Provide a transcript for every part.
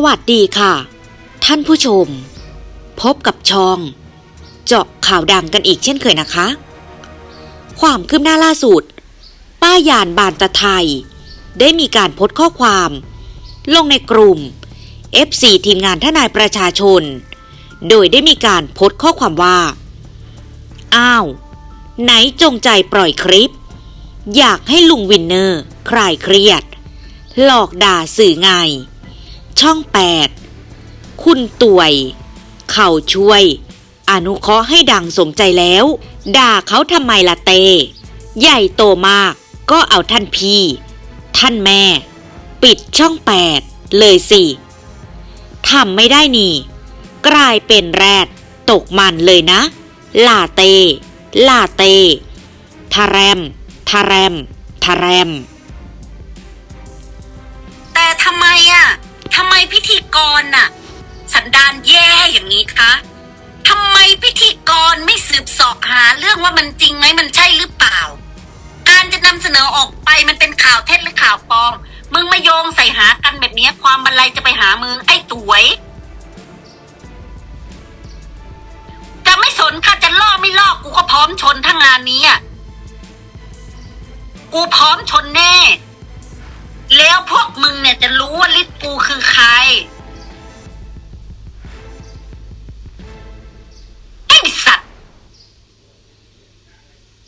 สวัสดีค่ะ ท่านผู้ชม พบกับช่อง เจาะข่าวดังกันอีกเช่นเคยนะคะ ความคืบหน้าล่าสุด ป้ายานบานตะไทย ได้มีการโพสต์ข้อความ ลงในกลุ่ม FC ทีมงานทนายประชาชน โดยได้มีการโพสต์ข้อความว่า อ้าว ไหนจงใจปล่อยคลิป อยากให้ลุงวินเนอร์ คลายเครียด หลอกด่าสื่อไง ช่อง 8 คุณตวย เข่าช่วย อนุเคราะห์ให้ดังสมใจแล้ว ด่าเขาทำไมละเต ใหญ่โตมากก็เอาท่านพี่ ท่านแม่ ปิดช่อง 8 เลยสิทำไม่ได้นี่ กลายเป็นแรด ตกมันเลยนะ ลาเต ลาเตทาแรมทาแรมทาแรม แต่ทำไม ทำไมพิธีกรน่ะ สันดานแย่อย่างนี้คะทำไมพิธีกรไม่สืบสอบหาเรื่องว่ามันจริงไหมมันใช่หรือเปล่า การจะนำเสนอออกไปมันเป็นข่าวเท็จหรือข่าวปลอม มึงมาโยงใส่หากันแบบนี้ความบันไลจะไปหามึงไอ้ตวย จะไม่สนค่ะจะล่อไม่ล่อกูก็พร้อมชนทั้งงานนี้อะกูพร้อมชนแน่ แล้วพวก เนี่ยจะรู้ว่าลิศกูคือใครไอ้สัตว์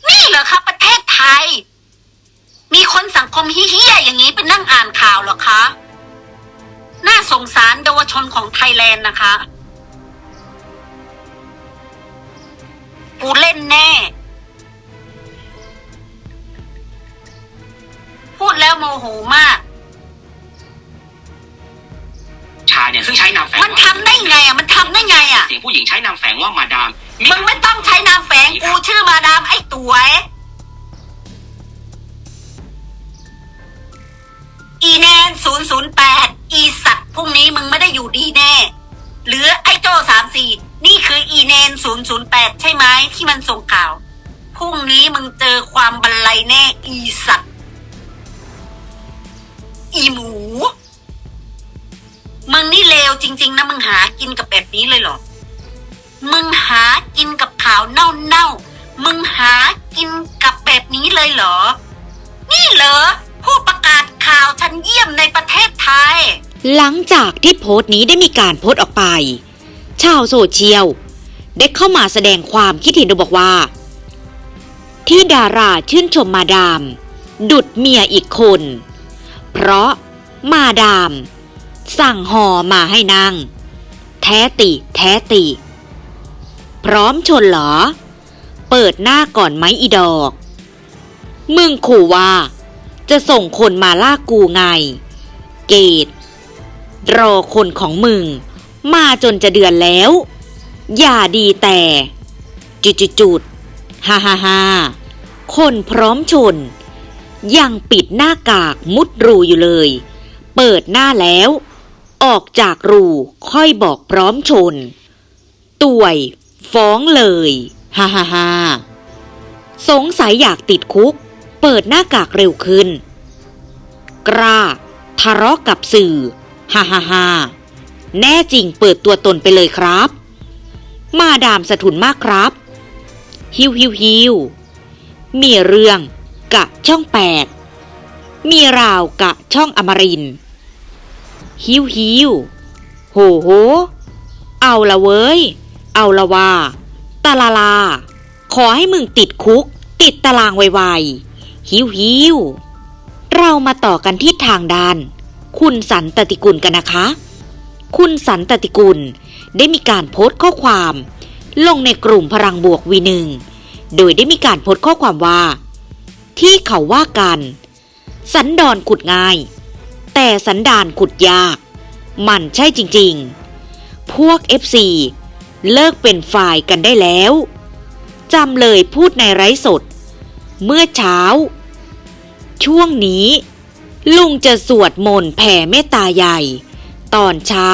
นี่เหรอครับประเทศไทย มีคนสังคมเฮี้ยอย่างนี้เป็นนั่งอ่านข่าวเหรอคะ น่าสงสารเยาวชนของไทยแลนด์นะคะ กูเล่นแน่พูดแล้วโมโหมาก ทำได้ไงอะ เสียงผู้หญิงใช้นามแฝงว่ามาดามมึงไม่ต้องใช้นามแฝงกูชื่อมาดามไอ้ตวยอีแนนศูนย์ศูนย์แปดอีสัตว์พรุ่งนี้มึงไม่ได้อยู่ดีแน่ หรือไอ้โจสามสี่นี่คืออีแนนศูนย์ศูนย์แปดใช่ไหมที่มันส่งข่าวพรุ่งนี้มึงเจอความบันไลแน่อีสัตว์ อีหมู มึงนี่เล วจริง ๆนะมึงหากินกับแบบนี้เลยเหรอ มึงหากินกับข่าวเน่าๆ มึงหากินกับแบบนี้เลยเหรอ นี่เหรอผู้ประกาศข่าวชั้นเยี่ยมในประเทศไทย หลังจากที่โพสต์นี้ได้มีการโพสต์ออกไป ชาวโซเชียลได้เข้ามาแสดงความคิดเห็นโดยบอกว่า ที่ดาราชื่นชมมาดาม ดุดเมียอีกคน เพราะมาดาม สั่งห่อมาให้นางแท้ติแท้ติ พร้อมชนเหรอ เปิดหน้าก่อนไหมอีดอก มึงขู่ว่า จะส่งคนมาล่ากูไง เกตรอคนของมึง มาจนจะเดือนแล้ว อย่าดีแต่ จุดจุดจุดฮ่าฮ่าฮ่าคนพร้อมชน ยังปิดหน้ากากมุดรูอยู่เลย เปิดหน้าแล้ว ออกจากรูค่อยบอกพร้อมชน ต่วย ฟ้องเลยฮ่าฮ่าฮ่าสงสัยอยากติดคุก เปิดหน้ากากเร็วขึ้น กล้าทะเลาะกับสื่อฮ่าฮ่าฮ่าแน่จริงเปิดตัวตนไปเลยครับ มาดามสะทุนมากครับ ฮิวฮิวฮิวมีเรื่องกะช่องแปดมีราวกะช่องอมรินทร์ ฮิวฮิวโหโห เอาละเว้ย เอาละว่าตาลาลา ขอให้มึงติดคุก ติดตารางไวๆฮิวฮิวเรามาต่อกันที่ทางด้าน คุณสันตติกุลกันนะคะ คุณสันตติกุลได้มีการโพสต์ข้อความ ลงในกลุ่มพลังบวกวีหนึ่งโดยได้มีการโพสต์ข้อความว่า ที่เขาว่ากัน สันดอนขุดง่าย แต่สันดานขุดยาก มันใช่จริงๆ พวก FC เลิกเป็นฝ่ายกันได้แล้ว จำเลยพูดในไร้สด เมื่อเช้า ช่วงนี้ ลุงจะสวดมนต์แผ่เมตตาใหญ่ ตอนเช้า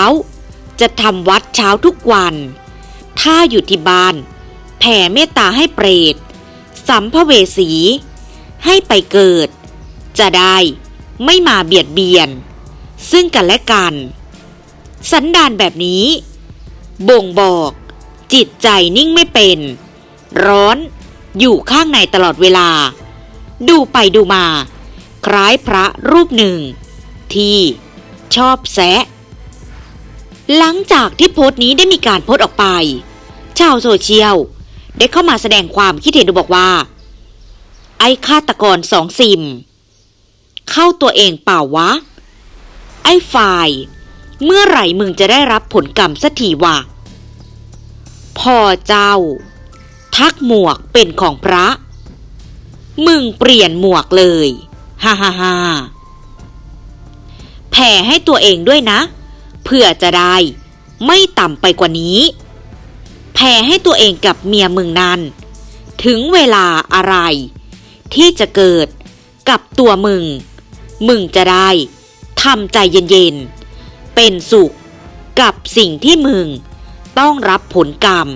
จะทำวัดเช้าทุกวัน ถ้าอยู่ที่บ้าน แผ่เมตตาให้เปรต สัมภเวสี ให้ไปเกิด จะได้ ไม่มาเบียดเบียน ซึ่งกันและกัน สันดานแบบนี้ บ่งบอก จิตใจนิ่งไม่เป็น ร้อนอยู่ข้างในตลอดเวลา ดูไปดูมา คล้ายพระรูปหนึ่ง ที่ชอบแซะ หลังจากที่โพสต์นี้ได้มีการโพสต์ออกไป ชาวโซเชียลได้เข้ามาแสดงความคิดเห็นดยบอกว่า ไอ้ฆาตกรสองซิม เข้าตัวเองเปล่าวะ ไอ้ฝ่าย เมื่อไหร่มึงจะได้รับผลกรรมสักทีวะพ่อเจ้า ทักหมวกเป็นของพระ มึงเปลี่ยนหมวกเลย ฮ่าฮ่าฮ่าแผ่ให้ตัวเองด้วยนะ เพื่อจะได้ ไม่ต่ำไปกว่านี้แผ่ให้ตัวเองกับเมียมึงนั้น ถึงเวลาอะไร ที่จะเกิดกับตัวมึง มึงจะได้ทำใจเย็นๆ เป็นสุขกับสิ่งที่มึง ต้องรับผลกรรม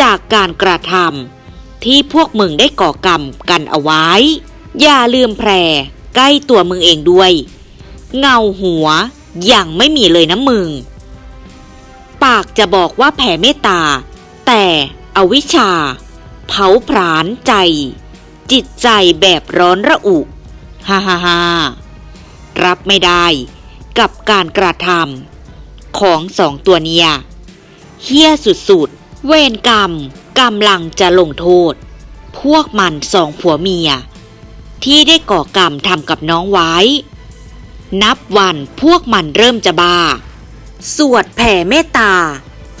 จากการกระทำที่พวกมึงได้ก่อกรรมกันเอาไว้ อย่าลืมแพรใกล้ตัวมึงเองด้วย เงาหัวยังไม่มีเลยนะมึง ปากจะบอกว่าแผ่เมตตา แต่อวิชชา เผาผลาญใจ จิตใจแบบร้อนระอุ ฮ่าฮ่าฮ่า รับไม่ได้กับการกระทำของสองตัวเนียเฮี้ยสุดๆ เวรกรรมกำลังจะลงโทษ พวกมันสองผัวเมีย ที่ได้ก่อกรรมทำกับน้องไว้ นับวันพวกมันเริ่มจะบ้า สวดแผ่เมตตา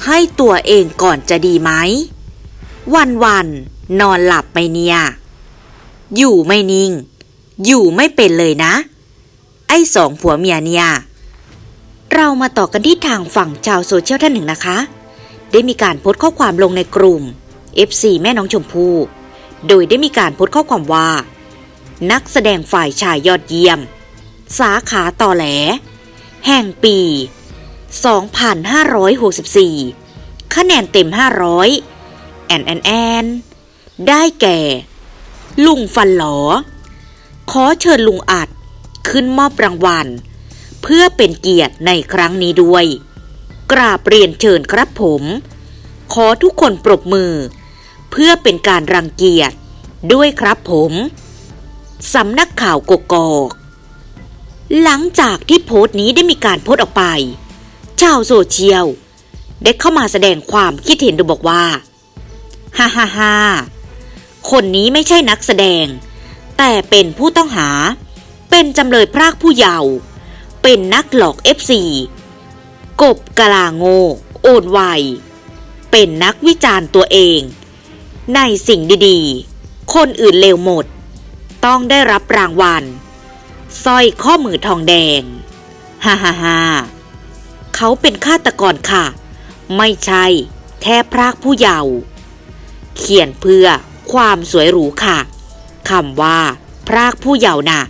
ให้ตัวเองก่อนจะดีไหม วันวันนอนหลับไหมเนี่ย อยู่ไม่นิ่ง อยู่ไม่เป็นเลยนะ ไอ้สองผัวเมียเนี่ย เรามาต่อกันที่ทางฝั่งชาวโซเชียลท่านหนึ่งนะคะ ได้มีการโพสต์ข้อความลงในกลุ่ม FC แม่น้องชมพู่โดยได้มีการโพสต์ข้อความว่า นักแสดงฝ่ายชายยอดเยี่ยม สาขาต่อแหล แห่งปี 2564 คะแนนเต็ม 500 แอนแอนแอนได้แก่ ลุงฟันหลอ ขอเชิญลุงอัด ขึ้นมอบรางวัล เพื่อเป็นเกียรติในครั้งนี้ด้วย กราบเรียนเชิญครับผม ขอทุกคนปรบมือ เพื่อเป็นการรังเกียจด้วยครับผมสำนักข่าวกกอกหลังจากที่โพสต์นี้ได้มีการโพสต์ออกไป ชาวโซเชียลได้เข้ามาแสดงความคิดเห็นโดยบอกว่า ฮ่าฮ่าฮ่าคนนี้ไม่ใช่นักแสดง แต่เป็นผู้ต้องหา เป็นจำเลยพรากผู้เยาว์เป็นนักหลอกเอฟซีกบกะลาโงโอนไวเป็นนักวิจารณ์ตัวเอง ในสิ่งดีๆ คนอื่นเลวหมด ต้องได้รับรางวัลสร้อยข้อมือทองแดงฮ่าฮ่าฮ่าเขาเป็นฆาตกรค่ะ ไม่ใช่แค่พรากผู้เยาว์เขียนเพื่อความสวยหรูค่ะคำว่า พรากผู้เยาว์น่ะ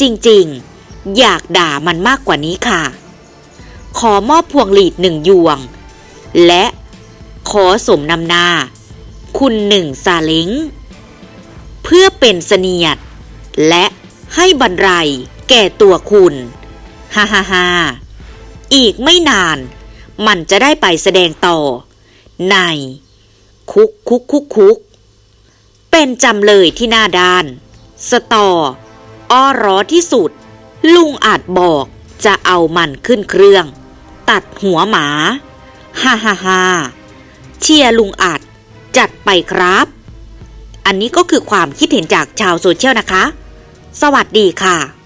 จริงๆ อยากด่ามันมากกว่านี้ค่ะ ขอมอบพวงหลีดหนึ่งยวง และขอสมนำนา คุณหนึ่งซาเล้ง เพื่อเป็นเสนียด และให้บรรลัยแก่ตัวคุณฮ่าฮ่าฮ่าอีกไม่นาน มันจะได้ไปแสดงต่อ ใน คุกคุกคุกคุก เป็นจำเลยที่หน้าด้าน สตอ อ้อร้อที่สุด ลุงอาจบอกจะเอามันขึ้นเครื่อง ตัดหัวหมาฮ่าฮ่าฮ่าเชียร์ลุงอาจจัดไปครับ อันนี้ก็คือความคิดเห็นจากชาวโซเชียลนะคะ สวัสดีค่ะ